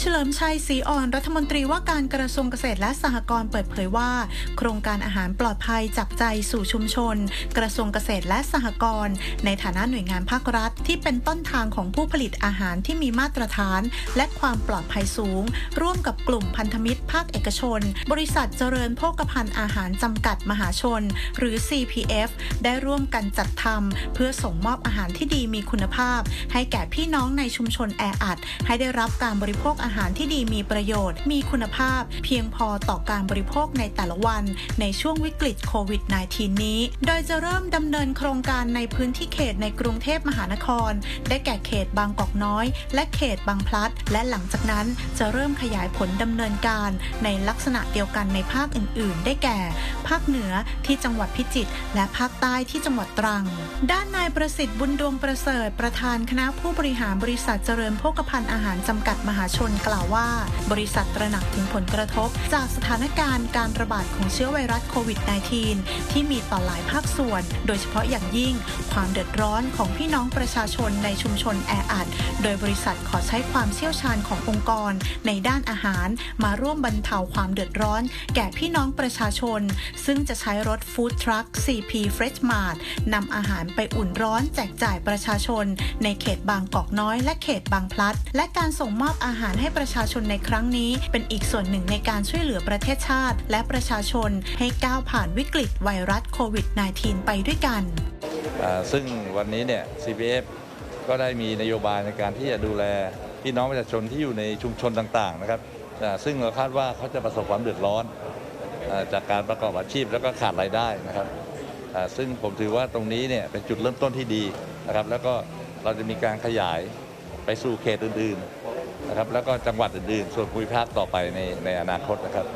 เฉลิมชัยศรีอ่อนรัฐมนตรีว่าการกระทรวงเกษตรและสหกรณ์เปิดเผยว่า โครงการอาหารปลอดภัยจับใจสู่ชุมชน กระทรวงเกษตรและสหกรณ์ในฐานะหน่วยงานภาครัฐ ที่เป็นต้นทางของผู้ผลิตอาหารที่มีมาตรฐาน และความปลอดภัยสูง ร่วมกับกลุ่มพันธมิตร ภาคเอกชน บริษัทเจริญโภคภัณฑ์อาหารจำกัดมหาชน หรือ CPF ได้ร่วมกันจัดทำเพื่อส่งมอบอาหารที่ดีมีคุณภาพ ให้แก่พี่น้องในชุมชนแออัดให้ได้รับการบริโภคอาหารที่ดีมีประโยชน์ มีคุณภาพ เพียงพอต่อการบริโภคในแต่ละวัน ในช่วงวิกฤตโควิด -19 นี้ โดยจะเริ่มดำเนินโครงการในพื้นที่เขตในกรุงเทพมหานคร ได้แก่เขตบางกอกน้อย และเขตบางพลัด และหลังจากนั้นจะเริ่มขยายผลดำเนินการ ในลักษณะเดียวกันในภาคอื่น ๆ ได้แก่ ภาคเหนือที่จังหวัดพิจิตรและภาคใต้ที่จังหวัดตรัง ด้านนายประสิทธิ์บุญดวงประเสริฐประธานคณะผู้บริหารบริษัทเจริญโภคภัณฑ์อาหารจำกัดมหาชนกล่าวว่า บริษัทตระหนักถึงผลกระทบ จากสถานการณ์การระบาดของเชื้อไวรัสโควิด -19 ที่มีต่อหลายภาคส่วน โดยเฉพาะอย่างยิ่ง ความเดือดร้อนของพี่น้องประชาชนในชุมชนแออัด โดยบริษัทขอใช้ความเชี่ยวชาญขององค์กร ในด้านอาหาร มาร่วมบรรเทาความเดือดร้อน แก่พี่น้องประชาชน ซึ่งจะใช้รถฟู้ดทรัค CP Fresh Mart นำอาหารไปอุ่นร้อนแจกจ่ายประชาชน ในเขตบางกอกน้อยและเขตบางพลัด และการส่งมอบอาหารให้ให้ประชาชนในครั้งนี้ เป็นอีกส่วนหนึ่งในการช่วยเหลือประเทศชาติ และประชาชนให้ก้าวผ่านวิกฤตไวรัสโควิด -19 ไปด้วยกัน ซึ่งวันนี้เนี่ย CPF ก็ได้มีนโยบายในการที่จะดูแลพี่น้องประชาชนที่อยู่ในชุมชนต่างๆนะครับ ซึ่งเราคาดว่าเขาจะประสบความเดือดร้อน จากการประกอบอาชีพแล้วก็ขาดรายได้นะครับ ซึ่งผมถือว่าตรงนี้เนี่ยเป็นจุดเริ่มต้นที่ดีนะครับ แล้วก็เราจะมีการขยายไปสู่เขตอื่นๆ นะครับแล้วก็จังหวัดอื่นๆส่วนภูมิภาคต่อไปในในอนาคตนะครับ